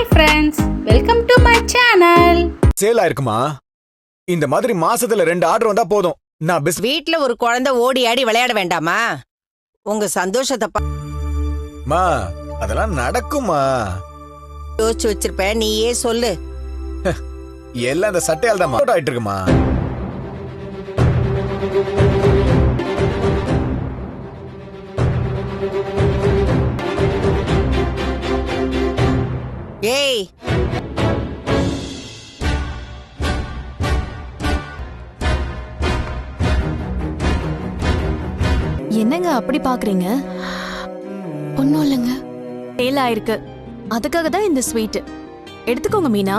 Hi friends welcome to my channel sale ஆயிருக்குமா? இந்த மாதிரி மாசத்துல ரெண்டு ஆர்டர் வந்தா போதும். நான் பிஸ் வீட்ல ஒரு குழந்தை ஓடி ஆடி விளையாட வேண்டாமா? உங்க சந்தோஷத்தை பா- மா அதெல்லாம் நடக்குமா? யோசிச்சு வச்சிருப்ப நீயே சொல்லு. எல்லாம் இந்த சட்டையால் தான் ஆயிட்டு இருக்குமா ஏய். என்னங்க அப்படி பாக்குறீங்க? ஒன்றும் இல்லைங்க. சேல் ஆயிருக்கு அதுக்காக தான் இந்த ஸ்வீட் எடுத்துக்கோங்க மீனா.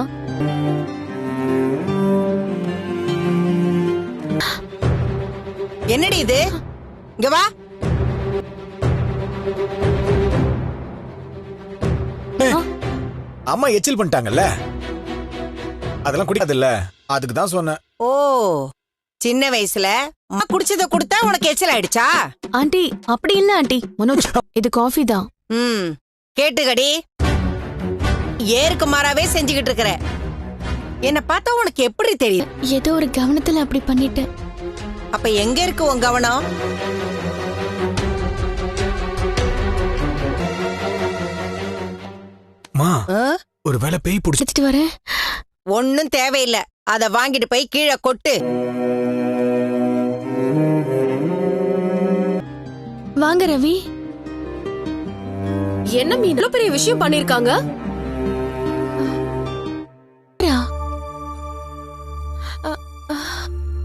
என்னடி இது? இங்க வா. அம்மா எச்சில் பண்ணிட்டாங்கல்ல? அதெல்லாம் குடிக்காதுல்ல? அதுக்கு தான் சொன்னேன். ஓ சின்ன வயசுல அம்மா குடிச்சத கொடுத்தா உனக்கு எச்சல் ஆயிடுச்சா? ஆண்டி அப்படி இல்ல ஆண்டி. மனோஜ் இது காஃபி தான். ம் கேட்டுக்கடி. ஏருக்கு மாறாவே செஞ்சுக்கிட்டு இருக்கிற. என்ன பார்த்தா உனக்கு எப்படி தெரியும்? ஏதோ ஒரு கவனத்துல அப்படி பண்ணிட்டேன். அப்ப எங்க இருக்கு உன் கவனம்? மா ஆ? ஒரு வேலை பேய் பிடிச்சி எடுத்துட்டு வரேன். ஒண்ணும் தேவையில்ல. அத வாங்கிட்டு போய் கீழே கொட்டு. வாங்க ரவி. என்ன மீன்? இவ்வளவு பெரிய விஷயம் பண்ணிருக்காங்க.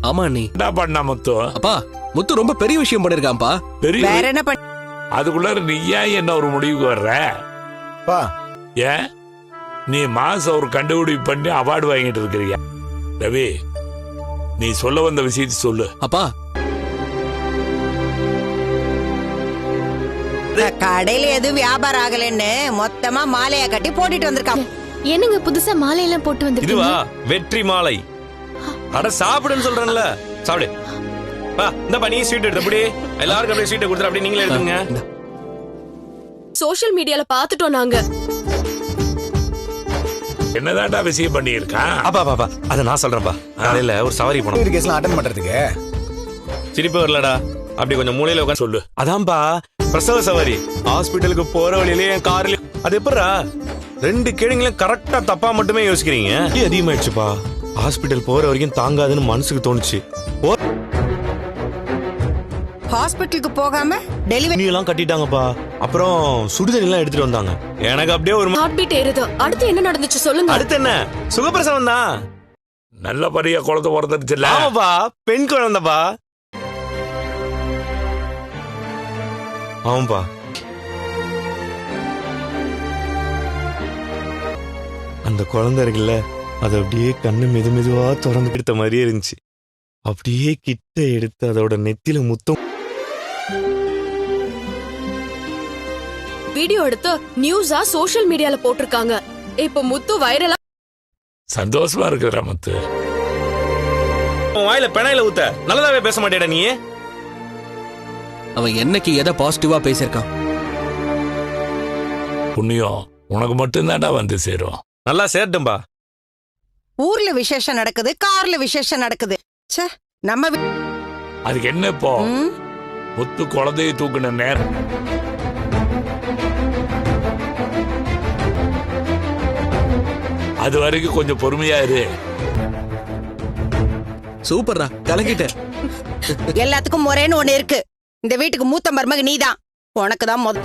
ஆமா அண்ணி. என்ன பண்ண முத்து? அப்பா முத்து ரொம்ப பெரிய விஷயம் பண்ணிருக்கான்ப்பா. பெரிய வேற என்ன பண்ண அதுக்குள்ளார நீ ஏன் என்ன ஒரு முடிவுக்கு வர்ற? பா ஏன்? நீ மாசம் ஒரு கண்டுபிடிப்பு பண்ணி அவார்டு வாங்கிட்டு இருக்கிறியா? ரவி நீ சொல்ல வந்த விஷயத்தை சொல்லு. அப்பா. கடையில எதுவும் வியாபாரம் ஆகலைன்னு மொத்தமா மாலையா கட்டி போட்டுட்டு வந்திருக்கான். என்னங்க புதுசா மாலையெல்லாம் போட்டு இதுவா? வந்திருக்கீங்க வெற்றி மாலை. அட சாப்பிடுன்னு சொல்றேன்ல. சாப்பிடு. வா இந்த பண்ணி ஸ்வீட் எடுத்து அப்படி. எல்லாருக்கும் அப்படியே ஸ்வீட் கொடுத்துரு. அப்படியே நீங்களே எடுத்துங்க இந்தா. சோஷியல் மீடியால பாத்துட்டோம் நாங்க. என்னதான்டா விஷயம் பண்ணியிருக்கான் அப்பா அப்பா, அப்பா அதை நான் சொல்றேன்ப்பா. காலையில ஒரு சவாரி போனோம். இது கேஸ்லாம் அட்டன் பண்றதுக்கு? சிரிப்பு வரலடா. அப்படி கொஞ்சம் மூலையில உட்காந்து சொல்லு. அதான்பா பிரசவ சவாரி. ஹாஸ்பிட்டலுக்கு போற வழியிலே என் கார்ல அது எப்படிடா ரெண்டு கேடுங்களும் கரெக்டா தப்பா மட்டுமே யோசிக்கிறீங்க? அதிகமாயிடுச்சுப்பா. ஹாஸ்பிட்டல் போற வரைக்கும் தாங்காதுன்னு மனசுக்கு தோணுச்சு. ஹாஸ்பிட்டலுக்கு போகாம டெலிவரி எல்லாம் கட்டிட்டாங்கப்பா. அப்புறம் சுடுதண்ணி எல்லாம் எடுத்துட்டு வந்தாங்க. எனக்கு அப்படியே ஒரு ஹார்ட் பீட் ஏறுது. அடுத்து என்ன நடந்துச்சு சொல்லுங்க. அடுத்து என்ன? சுகப்பிரசவம் தான். நல்லபடியா குழந்தை பிறந்துருச்சுல்ல? ஆமாப்பா. பெண் குழந்தைப்பா. ஆமாப்பா. அந்த குழந்தை இருக்குல்ல அது அப்படியே கண்ணு மெது மெதுவா திறந்து எடுத்த மாதிரியே இருந்துச்சு. அப்படியே கிட்ட எடுத்து அதோட நெத்தில முத்தம் வீடியோ எடுத்து நியூஸா சோஷியல் மீடியால போட்டிருக்காங்க. இப்ப முத்து வைரலா சந்தோஷமா இருக்குதுடா முத்து. உன் வாயில பெனாயில ஊத்த. நல்லதாவே பேச மாட்டேடா நீ. அவன் என்னைக்கு எதை பாசிட்டிவா பேசியிருக்கான்? புண்ணியம் உனக்கு மட்டும்தான்டா வந்து சேரும். நல்லா சேர்ட்டும்பா. ஊர்ல விசேஷம் நடக்குது கார்ல விசேஷம் நடக்குது. ச்சே நம்ம வீ- அதுக்கு என்ன இப்போ? ம், முத்து குழந்தையை தூக்குன நேரம். அது வரைக்கும் கொஞ்சம் பொறுமையா இரு. சூப்பர்ரா கலக்கிட்ட எல்லாத்துக்கும் முறைன்னு ஒண்ணு இருக்கு. இந்த வீட்டுக்கு மூத்த மருமக நீதான். உனக்கு தான் முத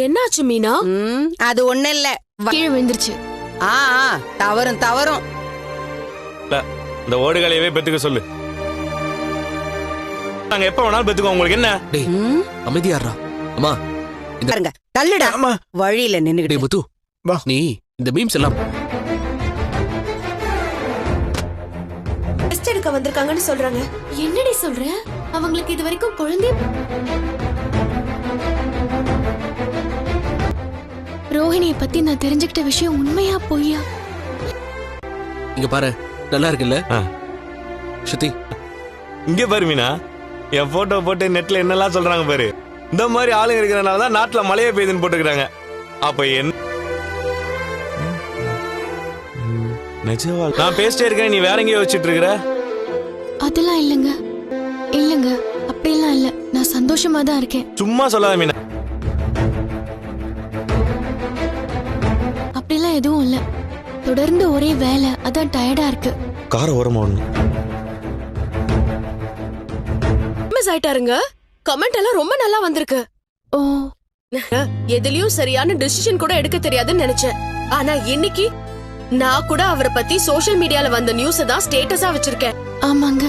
என்னாச்சு மீனா? ம், அது ஒண்ணு இல்ல. கீழே விழுந்துருச்சு. ஆ ஆ, தவறும் தவறும். இந்த ஓடுகளையவே பெத்துக்க சொல்லு. நாங்க எப்ப வேணாலும் பெத்துக்கோ உங்களுக்கு என்ன? டேய் ம், அமைதியாடுறா அம்மா பாருங்க தள்ளுடா. ஆமா. வழியில டேய் நின்னுகிட்டு முத்து வா. நீ இந்த மீம்ஸ் எல்லாம் டெஸ்ட் எடுக்க வந்திருக்காங்கன்னு சொல்றாங்க. என்னடி சொல்ற? அவங்களுக்கு இது வரைக்கும் குழந்தை ரோஹிணியை பத்தி நான் தெரிஞ்சுக்கிட்ட விஷயம் உண்மையா பொய்யா? இங்க பாரு நல்லா இருக்குல்ல. ஸ்ருதி. இங்க பாரு மீனா. என் போட்டோ போட்டு நெட்ல என்னெல்லாம் சொல்றாங்க பாரு. இந்த மாதிரி ஆளுங்க இருக்கிறனால தான் நாட்டுல மழையே பெய்யுதுன்னு போட்டுக்கிறாங்க. அப்ப என்ன ம், நிஜமா நான் பேசிட்டே இருக்கேன் நீ வேற எங்கேயோ வச்சிட்டு இருக்கிற? அதெல்லாம் இல்லைங்க. இல்லைங்க. அப்படிலாம் இல்ல. நான் சந்தோஷமா தான் இருக்கேன். சும்மா சொல்லாத மீனா. அப்படிலாம் எதுவும் இல்ல. தொடர்ந்து ஒரே வேலை. அதான் டயர்டா இருக்கு. கார ஓரமா ஒண்ணு ஃபேமஸ் ஆயிட்டாருங்க. கமெண்ட் எல்லாம் ரொம்ப நல்லா வந்திருக்கு. ஓ. எதுலயும் சரியான டிசிஷன் கூட எடுக்க தெரியாதுன்னு நினைச்சேன். ஆனா இன்னைக்கு நான் கூட அவரை பத்தி சோஷியல் மீடியால வந்த நியூஸ் தான் ஸ்டேட்டஸா வச்சிருக்கேன். ஆமாங்க.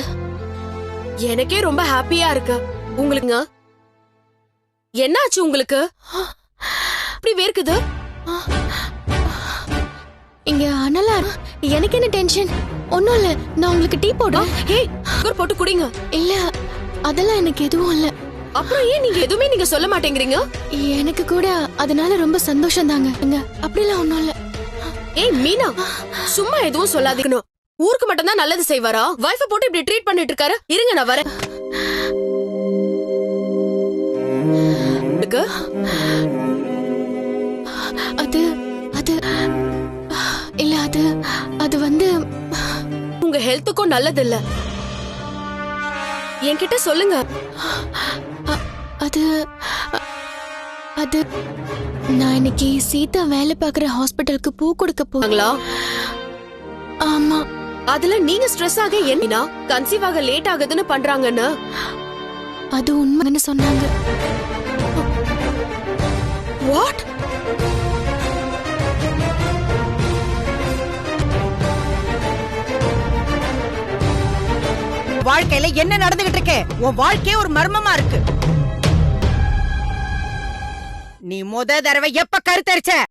எனக்கே ரொம்ப ஹாப்பியா இருக்கு. உங்களுக்குங்க? என்னாச்சு உங்களுக்கு? இப்படி வேர்க்குது? இங்க அனலா எனக்கு என்ன டென்ஷன் ஒண்ணும் இல்ல நான் உங்களுக்கு டீ போடுறேன். ஹே போட்டு குடிங்க. இல்ல அதெல்லாம் எனக்கு எதுவும் இல்ல. அப்புறம் ஏன் நீங்க எதுவுமே நீங்க சொல்ல மாட்டேங்கிறீங்க? எனக்கு கூட அதனால ரொம்ப சந்தோஷம் தாங்க இங்க அப்படிலாம் ஒண்ணும் இல்ல. ஏய் மீனா சும்மா எதுவும் சொல்லாதீங்கணும் ஊருக்கு மட்டும் தான் நல்லது செய்வாரா? வைஃப போட்டு இப்படி ட்ரீட் பண்ணிட்டு இருக்காரு இருங்க நான் வரேன். அது அது இல்ல அது அது வந்து உங்க ஹெல்த்துக்கும் நல்லது இல்ல என்கிட்ட சொல்லுங்க. அது அது நான் இன்னைக்கு சீதா வேலை பார்க்குற ஹாஸ்பிட்டலுக்கு பூ கொடுக்க போ நாங்களா ஆமா. அதுல நீங்க ஸ்ட்ரெஸ் ஆக என்ன கன்சீவ் ஆக லேட் ஆகுதுன்னு பண்றாங்கன்னு. அது உண்மைன்னு சொன்னாங்க. வாட் வாழ்க்கையில என்ன நடந்துகிட்டு இருக்கு? உன் வாழ்க்கையே ஒரு மர்மமா இருக்கு. நீ முத தடவை எப்ப கருத்தரிச்ச?